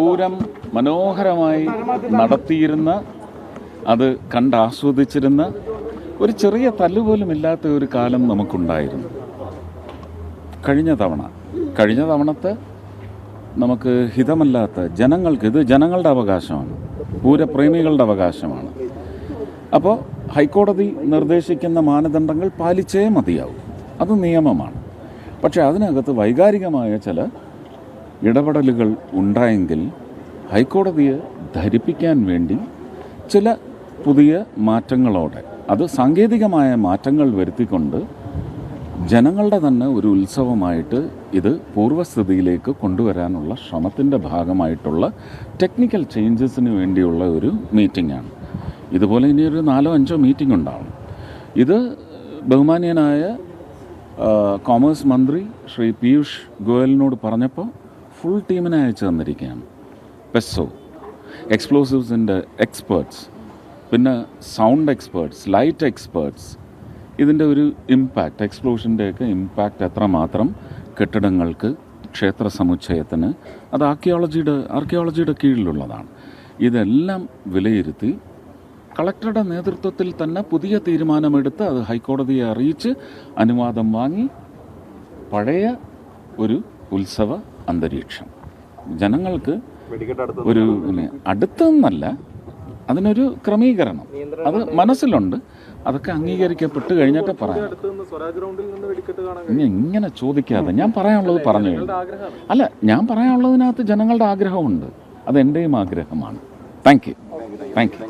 പൂരം മനോഹരമായി നടത്തിയിരുന്ന അത് കണ്ടാസ്വദിച്ചിരുന്ന ഒരു ചെറിയ തല്ലുപോലും ഇല്ലാത്ത ഒരു കാലം നമുക്കുണ്ടായിരുന്നു. കഴിഞ്ഞ തവണ കഴിഞ്ഞ തവണത്തെ നമുക്ക് ഹിതമല്ലാത്ത ജനങ്ങൾക്ക് ഇത് ജനങ്ങളുടെ അവകാശമാണ് പൂരപ്രേമികളുടെ അവകാശമാണ്. അപ്പോൾ ഹൈക്കോടതി നിർദ്ദേശിക്കുന്ന മാനദണ്ഡങ്ങൾ പാലിച്ചേ മതിയാവും. അത് നിയമമാണ്. പക്ഷേ അതിനകത്ത് വൈകാരികമായ ചില ഇടപെടലുകൾ ഉണ്ടായെങ്കിൽ ഹൈക്കോടതിയെ ധരിപ്പിക്കാൻ വേണ്ടി ചില പുതിയ മാറ്റങ്ങളോടെ അത് സാങ്കേതികമായ മാറ്റങ്ങൾ വരുത്തിക്കൊണ്ട് ജനങ്ങളുടെ തന്നെ ഒരു ഉത്സവമായിട്ട് ഇത് പൂർവസ്ഥിതിയിലേക്ക് കൊണ്ടുവരാനുള്ള ശ്രമത്തിന്റെ ഭാഗമായിട്ടുള്ള ടെക്നിക്കൽ ചേഞ്ചസിന് വേണ്ടിയുള്ള ഒരു മീറ്റിംഗാണ് ഇതുപോലെ ഇനി ഒരു നാലോ അഞ്ചോ മീറ്റിംഗ് ഉണ്ടാവും. ഇത് ബഹുമാനീയനായ കോമേഴ്സ് മന്ത്രി ശ്രീ പീയൂഷ് ഗോയലിനോട് പറഞ്ഞപ്പോൾ ഫുൾ ടീമിനെ അയച്ചു തന്നിരിക്കുകയാണ്. പെസോ എക്സ്പ്ലോസീവ്സിന്റെ എക്സ്പേർട്സ് പിന്നെ സൗണ്ട് എക്സ്പേർട്സ് ലൈറ്റ് എക്സ്പേർട്സ് ഇതിന്റെ ഒരു ഇമ്പാക്റ്റ് എക്സ്പ്ലോഷന്റെയൊക്കെ ഇമ്പാക്റ്റ് എത്രമാത്രം കെട്ടിടങ്ങൾക്ക് ക്ഷേത്ര സമുച്ചയത്തിന് അത് ആർക്കിയോളജിയുടെ ആർക്കിയോളജിയുടെ കീഴിലുള്ളതാണ്. ഇതെല്ലാം വിലയിരുത്തി കളക്ടറുടെ നേതൃത്വത്തിൽ തന്നെ പുതിയ തീരുമാനമെടുത്ത് അത് ഹൈക്കോടതിയെ അറിയിച്ച് അനുവാദം വാങ്ങി പഴയ ഒരു ഉത്സവ അന്തരീക്ഷം. ജനങ്ങൾക്ക് ഒരു അടുത്തെന്നല്ല അതിനൊരു ക്രമീകരണം. അത് മനസ്സിലുണ്ട്. അതൊക്കെ അംഗീകരിക്കപ്പെട്ട് കഴിഞ്ഞിട്ട് പറയാം. ഇങ്ങനെ ചോദിക്കാതെ ഞാൻ പറയാനുള്ളത് പറഞ്ഞു അല്ല ഞാൻ പറയാനുള്ളതിനകത്ത് ജനങ്ങളുടെ ആഗ്രഹമുണ്ട്. അത് എന്റെയും ആഗ്രഹമാണ്. Thank you thank you